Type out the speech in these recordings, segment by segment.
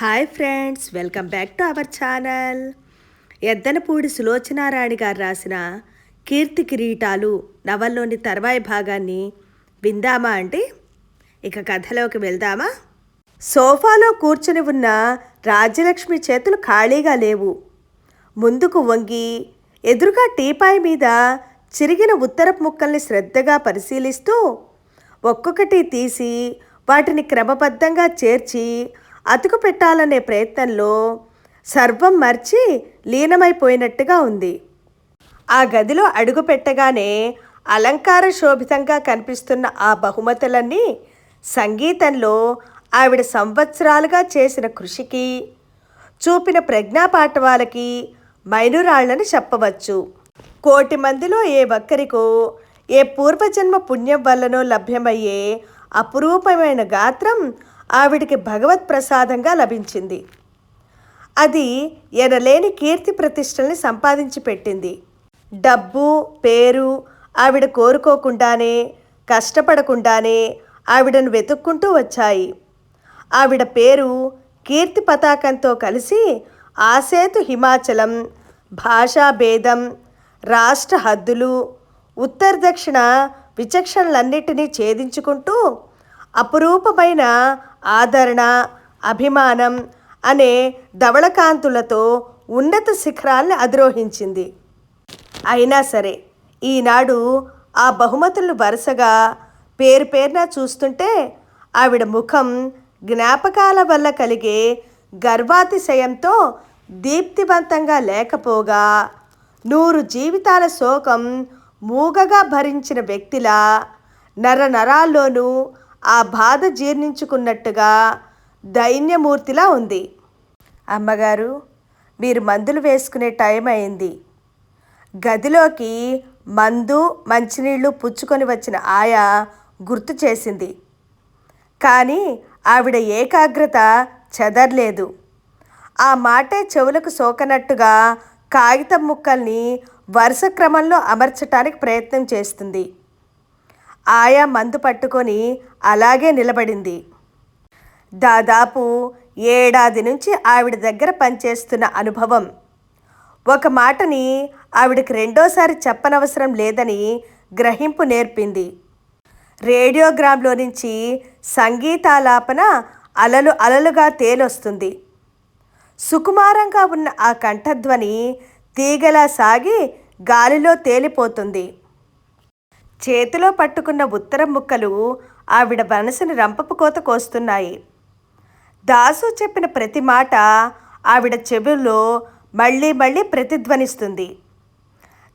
Hi friends welcome back to our channel. Yeddanapudi Sulochanarani garu రాసిన కీర్తి కిరీటాలు నవల్లోని తర్వాయి భాగాన్ని విందామా అంటే ఇక కథలోకి వెళ్దామా? సోఫాలో కూర్చుని ఉన్న రాజ్యలక్ష్మి చేతులు ఖాళీగా లేవు. ముందుకు వంగి ఎదురుగా టీపాయ్ మీద చిరిగిన ఉత్తరపు ముక్కల్ని శ్రద్ధగా పరిశీలిస్తూ ఒక్కొక్కటి తీసి వాటిని క్రమబద్ధంగా చేర్చి అతుకు పెట్టాలనే ప్రయత్నంలో సర్వం మర్చి లీనమైపోయినట్టుగా ఉంది. ఆ గదిలో అడుగు పెట్టగానే అలంకార శోభితంగా కనిపిస్తున్న ఆ బహుమతులన్నీ సంగీతంలో ఆవిడ సంవత్సరాలుగా చేసిన కృషికి చూపిన ప్రజ్ఞాపాఠవాలకి మైనురాళ్ళని చెప్పవచ్చు. కోటి మందిలో ఏ ఒక్కరికో ఏ పూర్వజన్మ పుణ్యం వల్లనో లభ్యమయ్యే అపురూపమైన గాత్రం ఆవిడికి భగవత్ ప్రసాదంగా లభించింది. అది ఎనలేని కీర్తి ప్రతిష్టల్ని సంపాదించి పెట్టింది. డబ్బు పేరు ఆవిడ కోరుకోకుండానే కష్టపడకుండానే ఆవిడను వెతుక్కుంటూ వచ్చాయి. ఆవిడ పేరు కీర్తి పతాకంతో కలిసి ఆసేతు హిమాచలం భాషా భేదం రాష్ట్ర హద్దులు ఉత్తర దక్షిణ విచక్షణలన్నిటినీ ఛేదించుకుంటూ అపురూపమైన ఆదరణ అభిమానం అనే ధవళకాంతులతో ఉన్నత శిఖరాల్ని అధిరోహించింది. అయినా సరే ఈనాడు ఆ బహుమతులు వరుసగా పేరు పేరున చూస్తుంటే ఆవిడ ముఖం జ్ఞాపకాల వల్ల కలిగే గర్వాతిశయంతో దీప్తివంతంగా లేకపోగా నూరు జీవితాల శోకం మూగగా భరించిన వ్యక్తిలా నర నరాల్లోనూ ఆ బాధ జీర్ణించుకున్నట్టుగా దైన్యమూర్తిలా ఉంది. అమ్మగారు మీరు మందులు వేసుకునే టైం అయింది. గదిలోకి మందు మంచినీళ్ళు పుచ్చుకొని వచ్చిన ఆయా గుర్తు చేసింది. కానీ ఆవిడ ఏకాగ్రత చెదర్లేదు. ఆ మాటే చెవులకు సోకనట్టుగా కాగితం ముక్కల్ని వరుస క్రమంలో అమర్చటానికి ప్రయత్నం చేస్తుంది. ఆయా మందు పట్టుకొని అలాగే నిలబడింది. దాదాపు ఏడాది నుంచి ఆవిడ దగ్గర పనిచేస్తున్న అనుభవం. ఒక మాటని ఆవిడకి రెండోసారి చెప్పనవసరం లేదని గ్రహింపు నేర్పింది. రేడియోగ్రామ్లో నుంచి సంగీతాలాపన అలలు అలలుగా తేలొస్తుంది. సుకుమారంగా ఉన్న ఆ కంఠధ్వని తీగలా సాగి గాలిలో తేలిపోతుంది. చేతిలో పట్టుకున్న ఉత్తరం ముక్కలు ఆవిడ మనసుని రంపపు కోత కోస్తున్నాయి. దాసు చెప్పిన ప్రతి మాట ఆవిడ చెవుల్లో మళ్ళీ మళ్ళీ ప్రతిధ్వనిస్తుంది.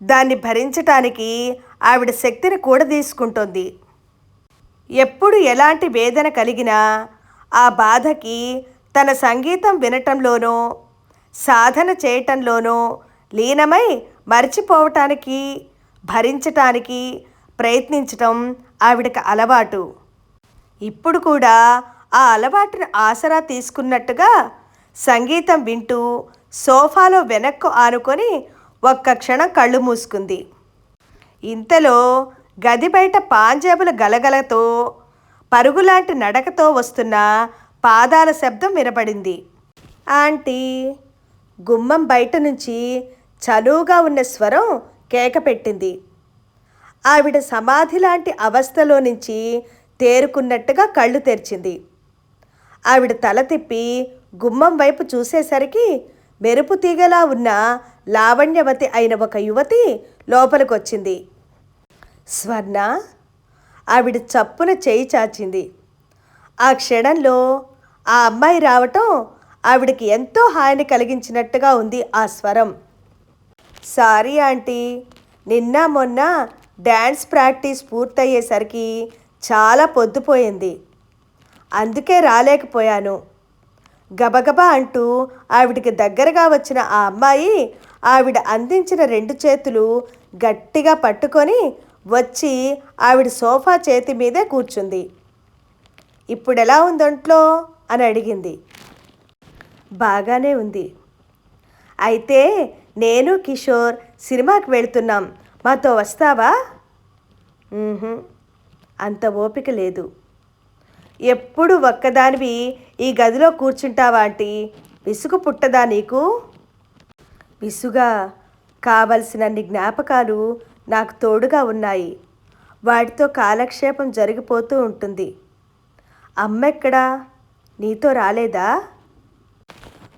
దాన్ని భరించటానికి ఆవిడ శక్తిని కూడా తీసుకుంటుంది ఎప్పుడు ఎలాంటి వేదన కలిగినా ఆ బాధకి తన సంగీతం వినటంలోనో సాధన చేయటంలోనో లీనమై మర్చిపోవటానికి భరించటానికి ప్రయత్నించటం ఆవిడకి అలవాటు. ఇప్పుడు కూడా ఆ అలవాటును ఆసరా తీసుకున్నట్టుగా సంగీతం వింటూ సోఫాలో వెనక్కు ఆనుకొని ఒక్క క్షణం కళ్ళు మూసుకుంది. ఇంతలో గది బయట పాంజాబుల గలగలతో పరుగులాంటి నడకతో వస్తున్న పాదాల శబ్దం వినపడింది ఆంటీ గుమ్మం బయట నుంచి చలువుగా ఉన్న స్వరం కేక పెట్టింది ఆవిడ సమాధి లాంటి అవస్థలో నుంచి తేరుకున్నట్టుగా కళ్ళు తెరిచింది. ఆవిడ తల తిప్పి గుమ్మం వైపు చూసేసరికి మెరుపు తీగలా ఉన్న లావణ్యవతి అయిన ఒక యువతి లోపలికొచ్చింది. స్వర్ణ! ఆవిడ చప్పున చేయి చాచింది. ఆ క్షణంలో ఆ అమ్మాయి రావటం ఆవిడకి ఎంతో హాయిని కలిగించినట్టుగా ఉంది ఆ స్వరం. సారీ ఆంటీ నిన్న మొన్న డ్యాన్స్ ప్రాక్టీస్ పూర్తయ్యేసరికి చాలా పొద్దుపోయింది అందుకే రాలేకపోయాను. గబగబా అంటూ ఆవిడికి దగ్గరగా వచ్చిన ఆ అమ్మాయి ఆవిడ అందించిన రెండు చేతులు గట్టిగా పట్టుకొని వచ్చి ఆవిడ సోఫా చేతి మీదే కూర్చుంది. ఇప్పుడు ఎలా ఉందొంట్లో అని అడిగింది. బాగానే ఉంది. అయితే నేను కిషోర్ సినిమాకి వెళ్తున్నాం. మాతో వస్తావా? అంత ఓపిక లేదు. ఎప్పుడు ఒక్కదానివి ఈ గదిలో కూర్చుంటావా ఆంటీ? విసుగు పుట్టదా నీకు? విసుగా కావలసినన్ని జ్ఞాపకాలు నాకు తోడుగా ఉన్నాయి. వాటితో కాలక్షేపం జరిగిపోతూ ఉంటుంది. అమ్మెక్కడా? నీతో రాలేదా?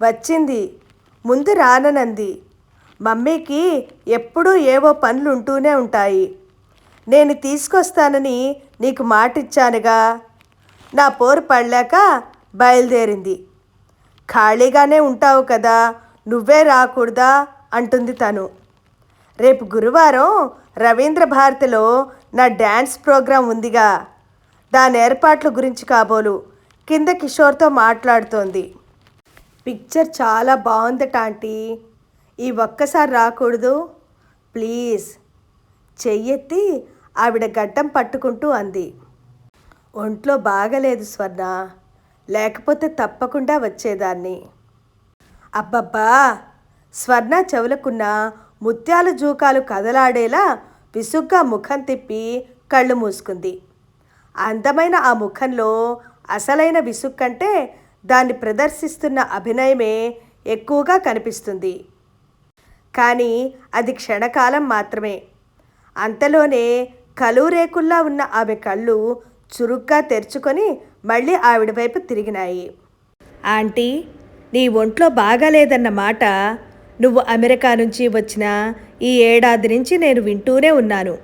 వచ్చింది. ముందు రాననంది. మమ్మీకి ఎప్పుడూ ఏవో పనులు ఉంటూనే ఉంటాయి. నేను తీసుకొస్తానని నీకు మాటిచ్చానుగా. నా పోరు పడలేక బయలుదేరింది. ఖాళీగానే ఉంటావు కదా నువ్వే రాకూడదా? అంటుంది తను. రేపు గురువారం రవీంద్ర భారతిలో నా డ్యాన్స్ ప్రోగ్రాం ఉందిగా. దాని ఏర్పాట్ల గురించి కాబోలు కింద కిషోర్తో మాట్లాడుతోంది. పిక్చర్ చాలా బాగుందట ఆంటీ ఈ ఒక్కసారి రాకూడదు. ప్లీజ్. చెయ్యెత్తి ఆవిడ గడ్డం పట్టుకుంటూ అంది. ఒంట్లో బాగలేదు స్వర్ణ. లేకపోతే తప్పకుండా వచ్చేదాన్ని. అబ్బబ్బా! స్వర్ణ చెవులకున్న ముత్యాల జూకాలు కదలాడేలా విసుగ్గా ముఖం తిప్పి కళ్ళు మూసుకుంది. అందమైన ఆ ముఖంలో అసలైన విసుగ్ కంటే దాన్ని ప్రదర్శిస్తున్న అభినయమే ఎక్కువగా కనిపిస్తుంది. కానీ అది క్షణకాలం మాత్రమే. అంతలోనే కలువురేకుల్లా ఉన్న ఆమె కళ్ళు చురుగ్గా తెరుచుకొని మళ్ళీ ఆవిడ వైపు తిరిగినాయి. ఆంటీ నీ ఒంట్లో బాగాలేదన్న మాట నువ్వు అమెరికా నుంచి వచ్చిన ఈ ఏడాది నుంచి నేను వింటూనే ఉన్నాను.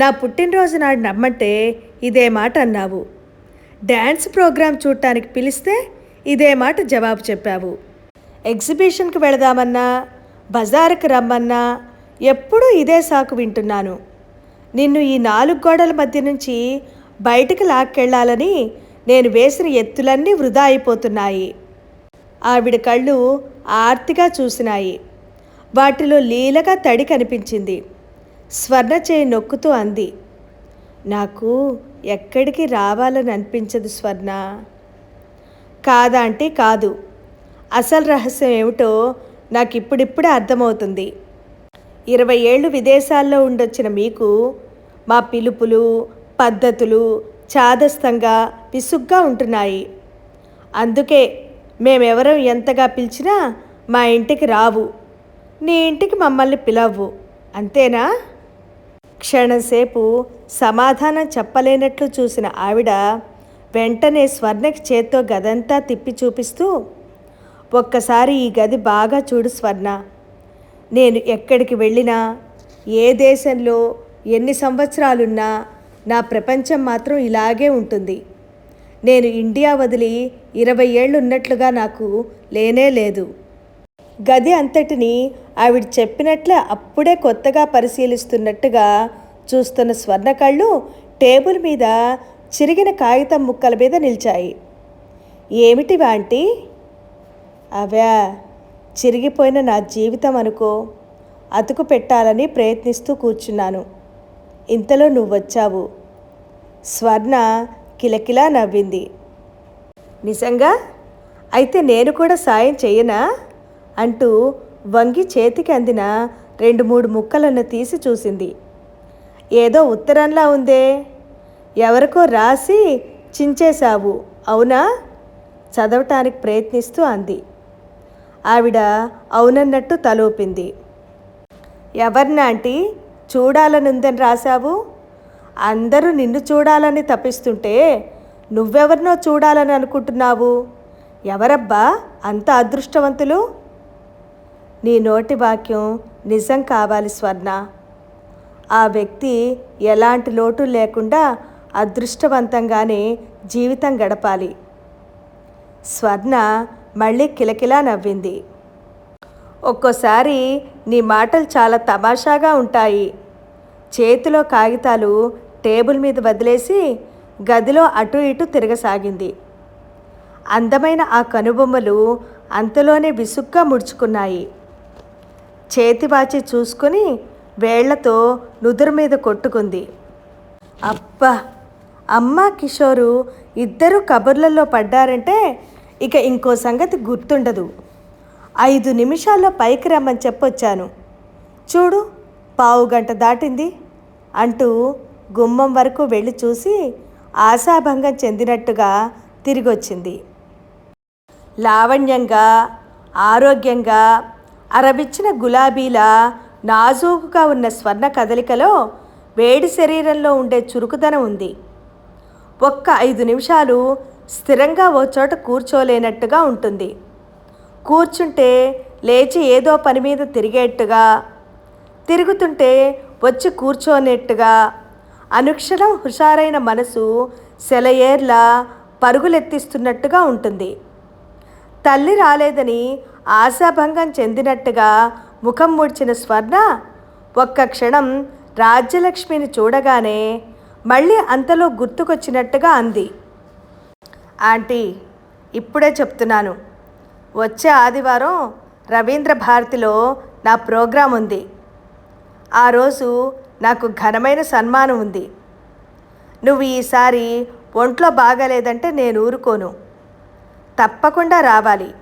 నా పుట్టినరోజు నాడు నమ్మంటే ఇదే మాట అన్నావు. డ్యాన్స్ ప్రోగ్రాం చూడటానికి పిలిస్తే ఇదే మాట జవాబు చెప్పావు. ఎగ్జిబిషన్కి వెళదామన్నా బజార్కి రమ్మన్నా ఎప్పుడూ ఇదే సాకు వింటున్నాను. నిన్ను ఈ నాలుగు గోడల మధ్య నుంచి బయటికి లాక్కెళ్ళాలని నేను వేసిన ఎత్తులన్నీ వృధా అయిపోతున్నాయి. ఆవిడ కళ్ళు ఆర్తిగా చూసినాయి. వాటిలో లీలగా తడి కనిపించింది. స్వర్ణ చేయి నొక్కుతూ అంది. నాకు ఎక్కడికి రావాలని అనిపించదు స్వర్ణ. కాదా అంటే కాదు. అసలు రహస్యం ఏమిటో నాకు ఇప్పుడిప్పుడే అర్థమవుతుంది. ఇరవై ఏళ్ళు విదేశాల్లో ఉండొచ్చిన మీకు మా పిలుపులు పద్ధతులు చాదస్తంగా విసుగ్గా ఉంటున్నాయి. అందుకే మేమెవరం ఎంతగా పిలిచినా మా ఇంటికి రావు. నీ ఇంటికి మమ్మల్ని పిలవ్వు. అంతేనా? క్షణంసేపు సమాధానం చెప్పలేనట్లు చూసిన ఆవిడ వెంటనే స్వర్ణకి చేత్తో గదంతా తిప్పి చూపిస్తూ ఒక్కసారి ఈ గది బాగా చూడు స్వర్ణ. నేను ఎక్కడికి వెళ్ళినా ఏ దేశంలో ఎన్ని సంవత్సరాలున్నా నా ప్రపంచం మాత్రం ఇలాగే ఉంటుంది. నేను ఇండియా వదిలి ఇరవై ఏళ్ళు ఉన్నట్లుగా నాకు లేనే లేదు. గది అంతటిని ఆవిడ చెప్పినట్లే అప్పుడే కొత్తగా పరిశీలిస్తున్నట్టుగా చూస్తున్న స్వర్ణకళ్ళు టేబుల్ మీద చిరిగిన కాగితం ముక్కల మీద నిలిచాయి. ఏమిటి వాంటి అవా. చిరిగిపోయిన నా జీవితం అనుకో అతుకు పెట్టాలని ప్రయత్నిస్తూ కూర్చున్నాను. ఇంతలో నువ్వు వచ్చావు. స్వర్ణ కిలకిలా నవ్వింది. నిజంగా? అయితే నేను కూడా సాయం చెయ్యనా అంటూ వంగి చేతికి అందిన రెండు మూడు ముక్కలను తీసి చూసింది. ఏదో ఉత్తరంలా ఉందే. ఎవరికో రాసి చించేశావు అవునా? చదవటానికి ప్రయత్నిస్తూ అంది. ఆవిడ అవునన్నట్టు తలూపింది. ఎవరినాంటి చూడాలనుందని రాశావు? అందరూ నిన్ను చూడాలని తప్పిస్తుంటే నువ్వెవరినో చూడాలని అనుకుంటున్నావు? ఎవరబ్బా అంత అదృష్టవంతులు? నీ నోటి వాక్యం నిజం కావాలి స్వర్ణ. ఆ వ్యక్తి ఎలాంటి లోటు లేకుండా అదృష్టవంతంగానే జీవితం గడపాలి. స్వర్ణ మళ్ళీ కిలకిలా నవ్వింది. ఒక్కోసారి నీ మాటలు చాలా తమాషాగా ఉంటాయి. చేతిలో కాగితాలు టేబుల్ మీద వదిలేసి గదిలో అటు ఇటు తిరగసాగింది. అందమైన ఆ కనుబొమ్మలు అంతలోనే విసుగ్గా ముడుచుకున్నాయి. చేతివాచి చూసుకుని వేళ్ళతో నుదురు మీద కొట్టుకుంది. అబ్బా! అమ్మ కిషోరు ఇద్దరు కబుర్లలో పడ్డారంటే ఇక ఇంకో సంగతి గుర్తుండదు. ఐదు నిమిషాల్లో పైకి రమ్మని చెప్పొచ్చాను. చూడు పావు గంట దాటింది అంటూ గుమ్మం వరకు వెళ్ళి చూసి ఆశాభంగం చెందినట్టుగా తిరిగొచ్చింది. లావణ్యంగా ఆరోగ్యంగా అరబిచ్చిన గులాబీల నాజూకుగా ఉన్న స్వర్ణ కదలికలో వేడి శరీరంలో ఉండే చురుకుదనం ఉంది. ఒక్క ఐదు నిమిషాలు స్థిరంగా ఓ చోట కూర్చోలేనట్టుగా ఉంటుంది. కూర్చుంటే లేచి ఏదో పని మీద తిరిగేట్టుగా తిరుగుతుంటే వచ్చి కూర్చోనేట్టుగా అనుక్షణం హుషారైన మనసు సెలయేర్లా పరుగులెత్తిస్తున్నట్టుగా ఉంటుంది. తల్లి రాలేదని ఆశాభంగం చెందినట్టుగా ముఖం ముడిచిన స్వర్ణ ఒక్క క్షణం రాజ్యలక్ష్మిని చూడగానే మళ్ళీ అంతలో గుర్తుకొచ్చినట్టుగా అంది. ఆంటీ ఇప్పుడే చెప్తున్నాను. వచ్చే ఆదివారం రవీంద్ర భారతిలో నా ప్రోగ్రాం ఉంది. ఆ రోజు నాకు ఘనమైన సన్మానం ఉంది. నువ్వు ఈసారి ఒంట్లో బాగాలేదంటే నేను ఊరుకోను. తప్పకుండా రావాలి.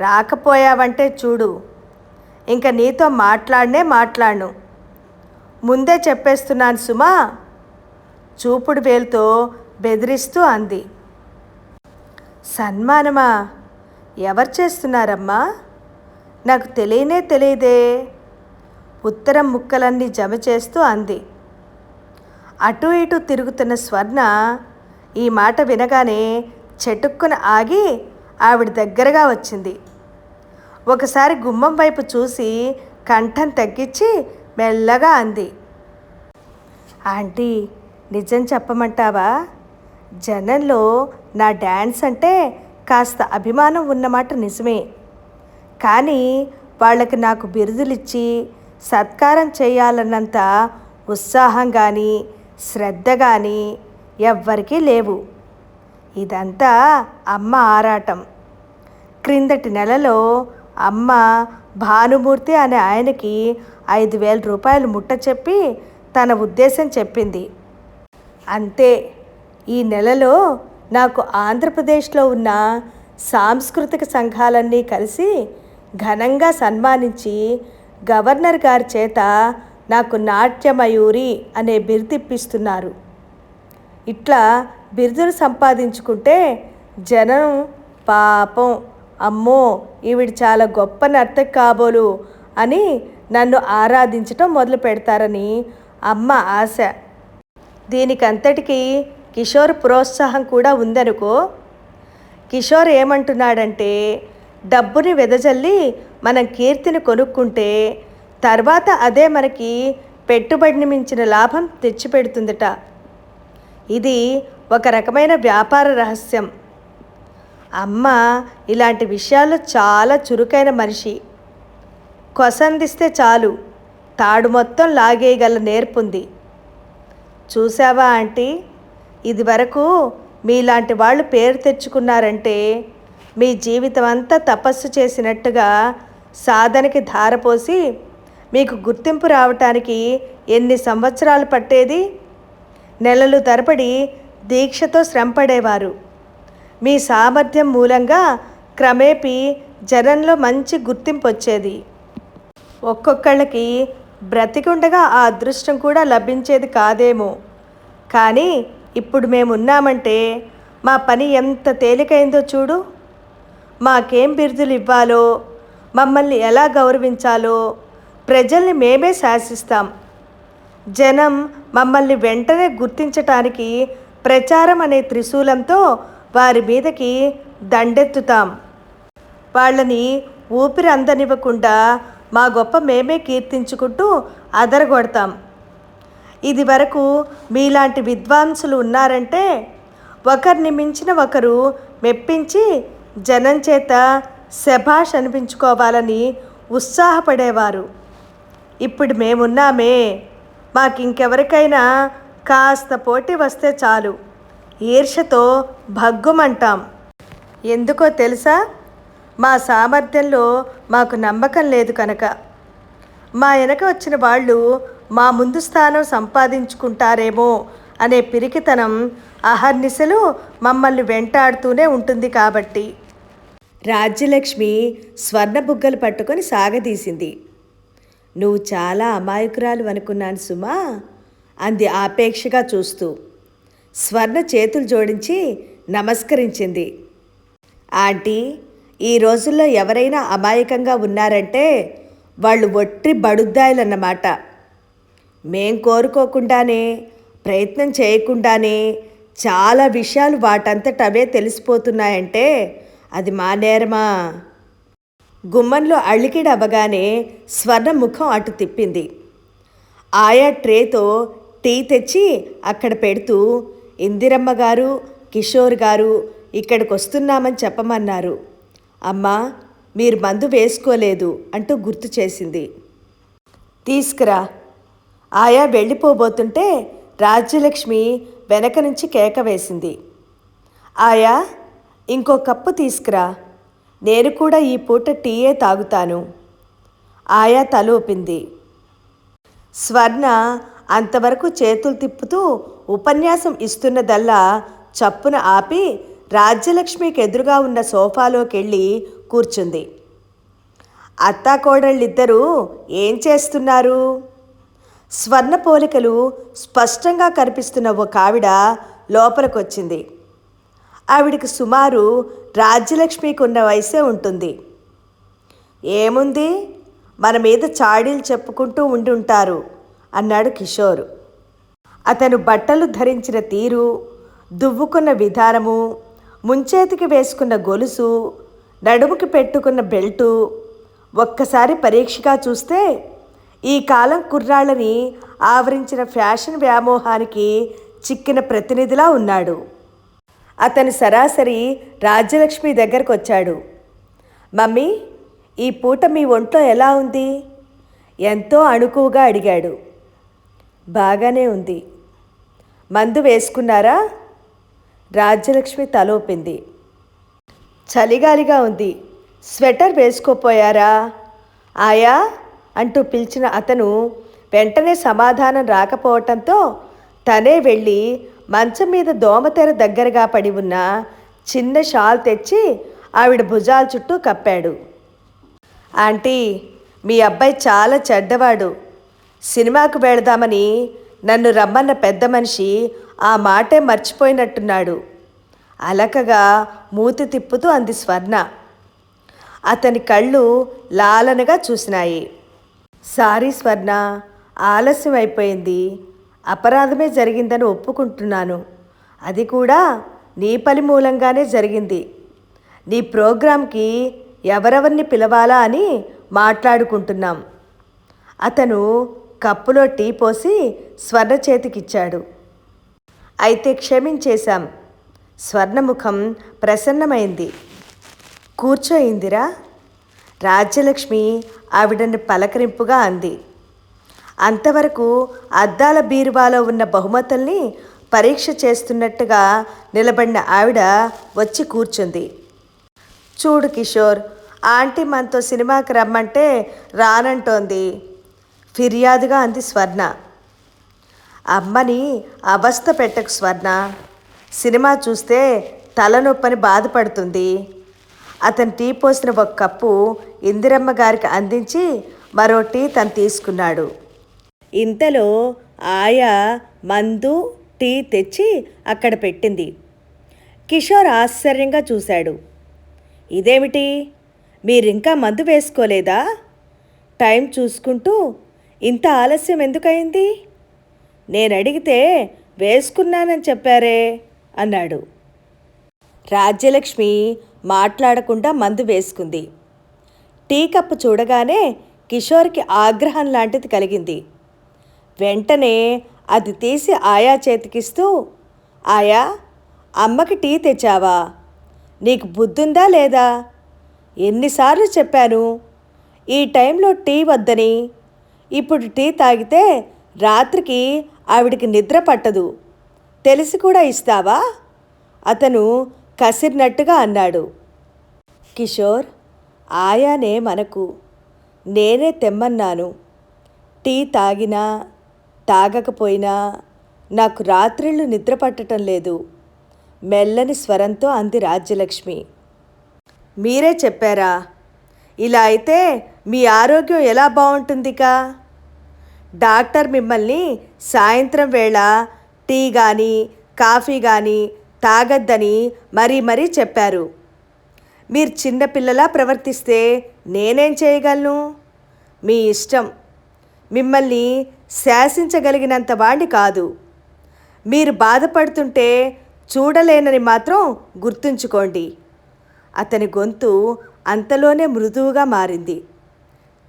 రాకపోయావంటే చూడు. ఇంక నీతో మాట్లాడనే మాట్లాడను. ముందే చెప్పేస్తున్నాను సుమా. చూపుడు వేలుతో బెదిరిస్తూ అంది. సన్మానమా? ఎవరు చేస్తున్నారమ్మా? నాకు తెలియనే తెలియదే. ఉత్తరం ముక్కలన్నీ జమ చేస్తూ అంది. అటు ఇటు తిరుగుతున్న స్వర్ణ ఈ మాట వినగానే చెటుక్కున ఆగి ఆవిడ దగ్గరగా వచ్చింది. ఒకసారి గుమ్మం వైపు చూసి కంఠం తగ్గించి మెల్లగా అంది. ఆంటీ నిజం చెప్పమంటావా? జనంలో నా డ్యాన్స్ అంటే కాస్త అభిమానం ఉన్నమాట నిజమే. కానీ వాళ్ళకి నాకు బిరుదులిచ్చి సత్కారం చేయాలన్నంత ఉత్సాహం కానీ శ్రద్ధ కానీ ఎవ్వరికీ లేవు. ఇదంతా అమ్మ ఆరాటం. క్రిందటి నెలలో అమ్మ భానుమూర్తి అనే ఆయనకి ఐదు వేల రూపాయలు ముట్ట చెప్పి తన ఉద్దేశం చెప్పింది. అంతే. ఈ నెలలో నాకు ఆంధ్రప్రదేశ్లో ఉన్న సాంస్కృతిక సంఘాలన్నీ కలిసి ఘనంగా సన్మానించి గవర్నర్ గారి చేత నాకు నాట్యమయూరి అనే బిరుదిప్పిస్తున్నారు ఇట్లా బిరుదులు సంపాదించుకుంటే జనం పాపం అమ్మో ఈవిడ చాలా గొప్ప నర్తకి కాబోలు అని నన్ను ఆరాధించటం మొదలు పెడతారని అమ్మ ఆశ. దీనికంతటికీ కిషోర్ ప్రోత్సాహం కూడా ఉందనుకో. కిషోర్ ఏమంటున్నాడంటే డబ్బుని వెదజల్లి మనం కీర్తిని కొనుక్కుంటే తర్వాత అదే మనకి పెట్టుబడిని మించిన లాభం తెచ్చిపెడుతుందట. ఇది ఒక రకమైన వ్యాపార రహస్యం. అమ్మ ఇలాంటి విషయాల్లో చాలా చురుకైన మనిషి. కొసందిస్తే చాలు తాడు మొత్తం లాగేయగల నేర్పుంది. చూసావా ఆంటీ? ఇది వరకు మీలాంటి వాళ్ళు పేరు తెచ్చుకున్నారంటే మీ జీవితం అంతా తపస్సు చేసినట్టుగా సాధనకి ధారపోసి మీకు గుర్తింపు రావటానికి ఎన్ని సంవత్సరాలు పట్టేది? నెలలు తరబడి దీక్షతో శ్రమపడేవారు. మీ సామర్థ్యం మూలంగా క్రమేపీ జనంలో మంచి గుర్తింపు వచ్చేది ఒక్కొక్కళ్ళకి బ్రతికుండగా ఆ అదృష్టం కూడా లభించేది కాదేమో. కానీ ఇప్పుడు మేమున్నామంటే మా పని ఎంత తేలికైందో చూడు. మాకేం బిరుదులు ఇవ్వాలో మమ్మల్ని ఎలా గౌరవించాలో ప్రజల్ని మేమే శాసిస్తాం. జనం మమ్మల్ని వెంటనే గుర్తించటానికి ప్రచారం అనే త్రిశూలంతో వారి మీదకి దండెత్తుతాం. వాళ్ళని ఊపిరి అందనివ్వకుండా మా గొప్ప మేమే కీర్తించుకుంటూ అదరగొడతాం. ఇది వరకు మీలాంటి విద్వాంసులు ఉన్నారంటే ఒకరిని మించిన ఒకరు మెప్పించి జనం చేత శభాష్ అనిపించుకోవాలని ఉత్సాహపడేవారు. ఇప్పుడు మేమున్నామే. మాకు ఇంకెవరికైనా కాస్త పోటీ వస్తే చాలు. ఈర్షతో భగ్గుమంటాం. ఎందుకో తెలుసా? మా సామర్థ్యంలో మాకు నమ్మకం లేదు కనుక. మా వెనక వచ్చిన వాళ్ళు మా ముందు స్థానం సంపాదించుకుంటారేమో అనే పిరికితనం అహర్నిశలు మమ్మల్ని వెంటాడుతూనే ఉంటుంది కాబట్టి. రాజ్యలక్ష్మి స్వర్ణ బుగ్గలు పట్టుకొని సాగదీసింది. నువ్వు చాలా అమాయకురాలు అనుకున్నాను సుమా అంది ఆపేక్షగా చూస్తూ. స్వర్ణ చేతులు జోడించి నమస్కరించింది. ఆంటీ ఈ రోజుల్లో ఎవరైనా అమాయకంగా ఉన్నారంటే వాళ్ళు ఒట్టి బడుద్దాయిలన్నమాట. మేం కోరుకోకుండానే ప్రయత్నం చేయకుండానే చాలా విషయాలు వాటంతట అవే తెలిసిపోతున్నాయంటే అది మా నేరమా గుమ్మంలో అళ్ళికిడి అవ్వగానే స్వర్ణ ముఖం అటు తిప్పింది. ఆయా ట్రేతో టీ తెచ్చి అక్కడ పెడుతూ ఇందిరమ్మ గారు కిషోర్ గారు ఇక్కడికి వస్తున్నామని చెప్పమన్నారు. అమ్మా మీరు మందు వేసుకోలేదు అంటూ గుర్తు చేసింది. తీసుకురా ఆయా వెళ్ళిపోబోతుంటే రాజ్యలక్ష్మి వెనక నుంచి కేక వేసింది. ఆయా ఇంకో కప్పు తీసుకురా. నేను కూడా ఈ పూట టీయే తాగుతాను. ఆయా తలూపింది స్వర్ణ అంతవరకు చేతులు తిప్పుతూ ఉపన్యాసం ఇస్తున్నదల్లా చప్పున ఆపి రాజ్యలక్ష్మికి ఎదురుగా ఉన్న సోఫాలోకి వెళ్ళి కూర్చుంది. అత్తాకోడళ్ళిద్దరూ ఏం చేస్తున్నారు? స్వర్ణ పోలికలు స్పష్టంగా కనిపిస్తున్న ఒక ఆవిడ లోపలికొచ్చింది. ఆవిడికి సుమారు రాజ్యలక్ష్మికి ఉన్న వయసే ఉంటుంది. ఏముంది? మన మీద చాడీలు చెప్పుకుంటూ ఉండి ఉంటారు అన్నాడు కిషోర్. అతను బట్టలు ధరించిన తీరు దువ్వుకున్న విధానము ముంచేతికి వేసుకున్న గొలుసు నడుముకి పెట్టుకున్న బెల్టు ఒక్కసారి పరీక్షగా చూస్తే ఈ కాలం కుర్రాళ్ళని ఆవరించిన ఫ్యాషన్ వ్యామోహానికి చిక్కిన ప్రతినిధిలా ఉన్నాడు. అతను సరాసరి రాజ్యలక్ష్మి దగ్గరకు వచ్చాడు మమ్మీ ఈ పూట మీ ఒంట్లో ఎలా ఉంది? ఎంతో అణుకువగా అడిగాడు. బాగానే ఉంది. మందు వేసుకున్నారా? రాజ్యలక్ష్మి తలోపింది. చలిగాలిగా ఉంది. స్వెటర్ వేసుకోపోయారా? ఆయా అంటూ పిలిచిన అతను వెంటనే సమాధానం రాకపోవటంతో తనే వెళ్ళి మంచం మీద దోమతెర దగ్గరగా పడి ఉన్న చిన్న షాల్ తెచ్చి ఆవిడ భుజాల చుట్టూ కప్పాడు. ఆంటీ మీ అబ్బాయి చాలా చెడ్డవాడు. సినిమాకు వెళదామని నన్ను రమ్మన్న పెద్ద మనిషి ఆ మాటే మర్చిపోయినట్టున్నాడు. అలకగా మూతి తిప్పుతూ అంది స్వర్ణ. అతని కళ్ళు లాలనగా చూసినాయి. సారీ స్వర్ణ ఆలస్యం అయిపోయింది అపరాధమే జరిగిందని ఒప్పుకుంటున్నాను. అది కూడా నీ పని మూలంగానే జరిగింది. నీ ప్రోగ్రాంకి ఎవరెవరిని పిలవాలా అని మాట్లాడుకుంటున్నాం. అతను కప్పులో టీ పోసి స్వర్ణ చేతికిచ్చాడు. అయితే క్షమించేశాం. స్వర్ణముఖం ప్రసన్నమైంది. కూర్చో ఇందిరా రాజ్యలక్ష్మి ఆవిడని పలకరింపుగా అంది. అంతవరకు అద్దాల బీరువాలో ఉన్న బహుమతుల్ని పరీక్ష చేస్తున్నట్టుగా నిలబడిన ఆవిడ వచ్చి కూర్చుంది. చూడు కిషోర్ ఆంటీ మనతో సినిమాకి రమ్మంటే రానంటోంది. ఫిర్యాదుగా అంది స్వర్ణ. అమ్మని అవస్థ పెట్టకు స్వర్ణ. సినిమా చూస్తే తలనొప్పని బాధపడుతుంది. అతను టీ పోసిన ఒక కప్పు ఇందిరమ్మ గారికి అందించి మరో టీ తను తీసుకున్నాడు. ఇంతలో ఆయా మందు టీ తెచ్చి అక్కడ పెట్టింది. కిషోర్ ఆశ్చర్యంగా చూశాడు. ఇదేమిటి? మీరింకా మందు వేసుకోలేదా? టైం చూసుకుంటూ ఇంత ఆలస్యం ఎందుకయింది? నేను అడిగితే వేసుకున్నానని చెప్పారే అన్నాడు. రాజ్యలక్ష్మి మాట్లాడకుండా మందు వేసుకుంది. టీ కప్పు చూడగానే కిషోర్కి ఆగ్రహం లాంటిది కలిగింది. వెంటనే అది తీసి ఆయా చేతికిస్తూ ఆయా అమ్మకి టీ తెచ్చావా? నీకు బుద్ధుందా లేదా? ఎన్నిసార్లు చెప్పాను ఈ టైంలో టీ వద్దని. ఇప్పుడు టీ తాగితే రాత్రికి ఆవిడికి నిద్ర పట్టదు. తెలిసి కూడా ఇస్తావా? అతను కసిరినట్టుగా అన్నాడు. కిషోర్ ఆయానే మనకు. నేనే తెమ్మన్నాను. టీ తాగినా తాగకపోయినా నాకు రాత్రిళ్ళు నిద్రపట్టటం లేదు. మెల్లని స్వరంతో అంది రాజ్యలక్ష్మి. మీరే చెప్పారా? ఇలా అయితే మీ ఆరోగ్యం ఎలా బాగుంటుందికా డాక్టర్ మిమ్మల్ని సాయంత్రం వేళ టీ కానీ కాఫీ కానీ తాగద్దని మరీ మరీ చెప్పారు. మీరు చిన్నపిల్లలా ప్రవర్తిస్తే నేనేం చేయగలను? మీ ఇష్టం. మిమ్మల్ని శాసించగలిగినంత వాణ్ణి కాదు. మీరు బాధపడుతుంటే చూడలేనని మాత్రం గుర్తుంచుకోండి. అతని గొంతు అంతలోనే మృదువుగా మారింది.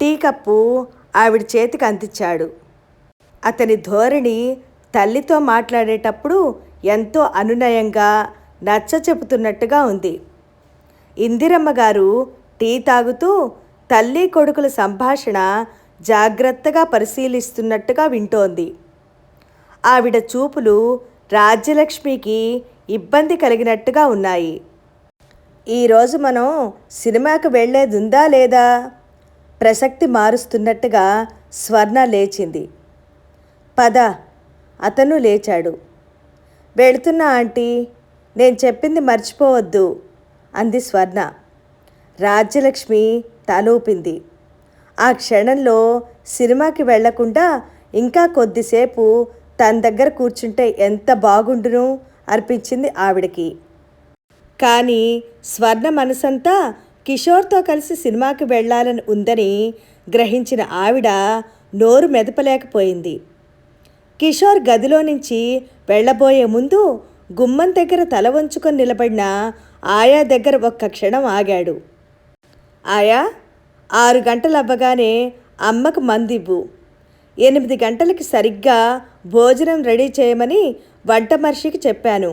టీ కప్పు ఆవిడ చేతికి అందించాడు. అతని ధోరణి తల్లితో మాట్లాడేటప్పుడు ఎంతో అనునయంగా నచ్చ చెబుతున్నట్టుగా ఉంది. ఇందిరమ్మ గారు టీ తాగుతూ తల్లి కొడుకుల సంభాషణ జాగ్రత్తగా పరిశీలిస్తున్నట్టుగా వింటోంది. ఆవిడ చూపులు రాజ్యలక్ష్మికి ఇబ్బంది కలిగినట్టుగా ఉన్నాయి. ఈరోజు మనం సినిమాకి వెళ్ళేదుందా లేదా? ప్రసక్తి మారుస్తున్నట్టుగా స్వర్ణ లేచింది. పద అతను లేచాడు. వెళుతున్నా ఆంటీ. నేను చెప్పింది మర్చిపోవద్దు అంది స్వర్ణ. రాజ్యలక్ష్మి తలూపింది ఆ క్షణంలో సినిమాకి వెళ్ళకుండా ఇంకా కొద్దిసేపు తన దగ్గర కూర్చుంటే ఎంత బాగుండును అనిపించింది ఆవిడకి. కానీ స్వర్ణ మనసంతా కిషోర్తో కలిసి సినిమాకి వెళ్ళాలని ఉందని గ్రహించిన ఆవిడ నోరు మెదపలేకపోయింది. కిషోర్ గదిలో నుంచి వెళ్ళబోయే ముందు గుమ్మం దగ్గర తల వంచుకొని నిలబడిన ఆయా దగ్గర ఒక్క క్షణం ఆగాడు. ఆయా ఆరు గంటలు అవ్వగానే అమ్మకు మందివ్వు. ఎనిమిది గంటలకి సరిగ్గా భోజనం రెడీ చేయమని వంట మనిషికి చెప్పాను.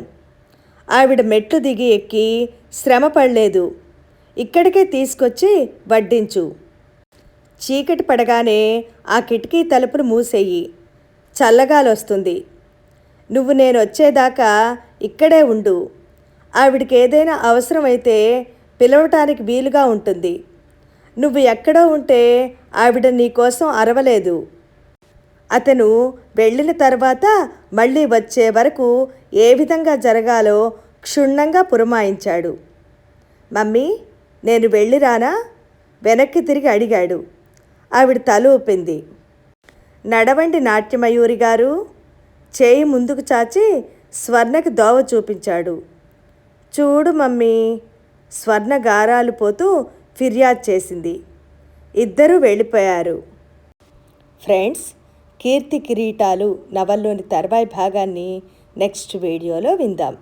ఆవిడ మెట్లు దిగి ఎక్కి శ్రమ పడలేదు. ఇక్కడికే తీసుకొచ్చి వడ్డించు. చీకటి పడగానే ఆ కిటికీ తలుపును మూసేయి. చల్లగాలొస్తుంది. నువ్వు నేను వచ్చేదాకా ఇక్కడే ఉండు. ఆవిడికి ఏదైనా అవసరమైతే పిలవటానికి వీలుగా ఉంటుంది. నువ్వు ఎక్కడో ఉంటే ఆవిడ నీకోసం అరవలేదు. అతను వెళ్ళిన తర్వాత మళ్ళీ వచ్చే వరకు ఏ విధంగా జరగాలో క్షుణ్ణంగా పురమాయించాడు. మమ్మీ నేను వెళ్ళిరానా వెనక్కి తిరిగి అడిగాడు. ఆవిడ తల ఊపింది. నడవండి నాట్యమయూరి గారు. చేయి ముందుకు చాచి స్వర్ణకి దోవ చూపించాడు. చూడు మమ్మీ స్వర్ణ గారాలు పోతూ ఫిర్యాదు చేసింది. ఇద్దరూ వెళ్ళిపోయారు. ఫ్రెండ్స్ కీర్తి కిరీటాలు నవల్లోని తర్వాయి భాగాన్ని నెక్స్ట్ వీడియోలో విందాం.